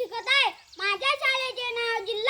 शिकत आहे. माझ्या शाळेचे नाव जिल्हा